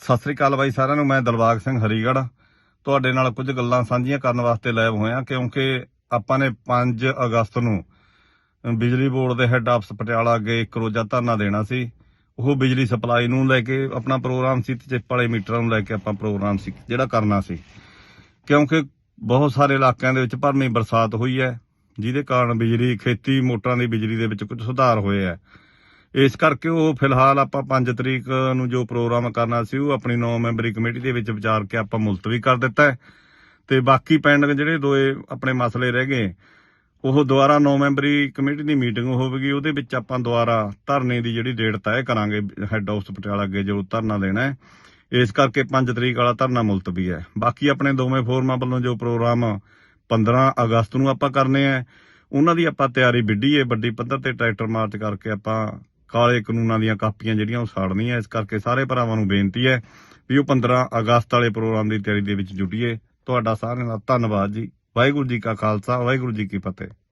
ਸਤਿ ਸ੍ਰੀ ਅਕਾਲ ਬਾਈ ਸਾਰਿਆਂ ਨੂੰ, ਮੈਂ ਦਲਬਾਗ ਸਿੰਘ ਹਰੀਗੜ੍ਹ। ਤੁਹਾਡੇ ਨਾਲ ਕੁਝ ਗੱਲਾਂ ਸਾਂਝੀਆਂ ਕਰਨ ਵਾਸਤੇ ਲਾਈਵ ਹੋਇਆ ਕਿਉਂਕਿ ਆਪਾਂ ਨੇ 5 ਅਗਸਤ ਨੂੰ ਬਿਜਲੀ ਬੋਰਡ ਦੇ ਹੈੱਡ ਆਫਿਸ ਪਟਿਆਲਾ ਅੱਗੇ ਇੱਕ ਰੋਜ਼ਾ ਧਰਨਾ ਦੇਣਾ ਸੀ। ਉਹ ਬਿਜਲੀ ਸਪਲਾਈ ਨੂੰ ਲੈ ਕੇ ਆਪਣਾ ਪ੍ਰੋਗਰਾਮ ਸੀ ਤੇ ਚਿੱਪ ਵਾਲੇ ਮੀਟਰਾਂ ਨੂੰ ਲੈ ਕੇ ਆਪਾਂ ਪ੍ਰੋਗਰਾਮ ਸੀ, ਜਿਹੜਾ ਕਰਨਾ ਸੀ। ਕਿਉਂਕਿ ਬਹੁਤ ਸਾਰੇ ਇਲਾਕਿਆਂ ਦੇ ਵਿੱਚ ਭਰਮੀ ਬਰਸਾਤ ਹੋਈ ਹੈ, ਜਿਹਦੇ ਕਾਰਨ ਬਿਜਲੀ, ਖੇਤੀ ਮੋਟਰਾਂ ਦੀ ਬਿਜਲੀ ਦੇ ਵਿੱਚ ਕੁਝ ਸੁਧਾਰ ਹੋਏ ਹੈ। ਇਸ ਕਰਕੇ ਉਹ ਫਿਲਹਾਲ ਆਪਾਂ 5 ਤਰੀਕ ਨੂੰ ਜੋ ਪ੍ਰੋਗਰਾਮ ਕਰਨਾ ਸੀ, ਉਹ ਆਪਣੀ 9 ਮੈਂਬਰੀ ਕਮੇਟੀ ਦੇ ਵਿੱਚ ਵਿਚਾਰ ਕੇ ਆਪਾਂ ਮੁਲਤਵੀ ਕਰ ਦਿੱਤਾ ਹੈ। ਤੇ ਬਾਕੀ ਪੈਂਡਿੰਗ ਜਿਹੜੇ ਦੋਏ ਆਪਣੇ ਮਸਲੇ ਰਹਿ ਗਏ, ਉਹ ਦੁਬਾਰਾ 9 ਮੈਂਬਰੀ ਕਮੇਟੀ ਦੀ ਮੀਟਿੰਗ ਹੋਵੇਗੀ, ਉਹਦੇ ਵਿੱਚ ਆਪਾਂ ਦੁਬਾਰਾ ਧਰਨੇ ਦੀ ਜਿਹੜੀ ਡੇਟ ਤੈਅ ਕਰਾਂਗੇ ਹੈੱਡ ਆਫਿਸ ਪਟਿਆਲਾ ਅੱਗੇ ਜੋ ਧਰਨਾ ਦੇਣਾ ਹੈ। ਇਸ ਕਰਕੇ 5 ਤਰੀਕ ਵਾਲਾ ਧਰਨਾ ਮੁਲਤਵੀ ਹੈ। ਬਾਕੀ ਆਪਣੇ ਦੋਵੇਂ ਫੋਰਮਾਂ ਵੱਲੋਂ ਜੋ ਪ੍ਰੋਗਰਾਮ 15 ਅਗਸਤ ਨੂੰ ਆਪਾਂ ਕਰਨੇ ਆ ਉਹਨਾਂ ਦੀ ਆਪਾਂ ਤਿਆਰੀ ਵਿੱਢੀ ਹੈ, ਵੱਡੀ ਪੱਧਰ ਤੇ ਟਰੈਕਟਰ ਮਾਰਚ ਕਰਕੇ ਆਪਾਂ ਕਾਲੇ ਕਾਨੂੰਨਾਂ ਦੀਆਂ ਕਾਪੀਆਂ ਜਿਹੜੀਆਂ ਉਹ ਸਾੜਨੀਆਂ। ਇਸ ਕਰਕੇ ਸਾਰੇ ਭਰਾਵਾਂ ਨੂੰ ਬੇਨਤੀ ਹੈ ਵੀ ਉਹ 15 ਅਗਸਤ ਵਾਲੇ ਪ੍ਰੋਗਰਾਮ ਦੀ ਤਿਆਰੀ ਦੇ ਵਿੱਚ ਜੁਟੀਏ। ਤੁਹਾਡਾ ਸਾਰਿਆਂ ਦਾ ਧੰਨਵਾਦ ਜੀ। ਵਾਹਿਗੁਰੂ ਜੀ ਕਾ ਖਾਲਸਾ, ਵਾਹਿਗੁਰੂ ਜੀ ਕੀ ਫਤਿਹ।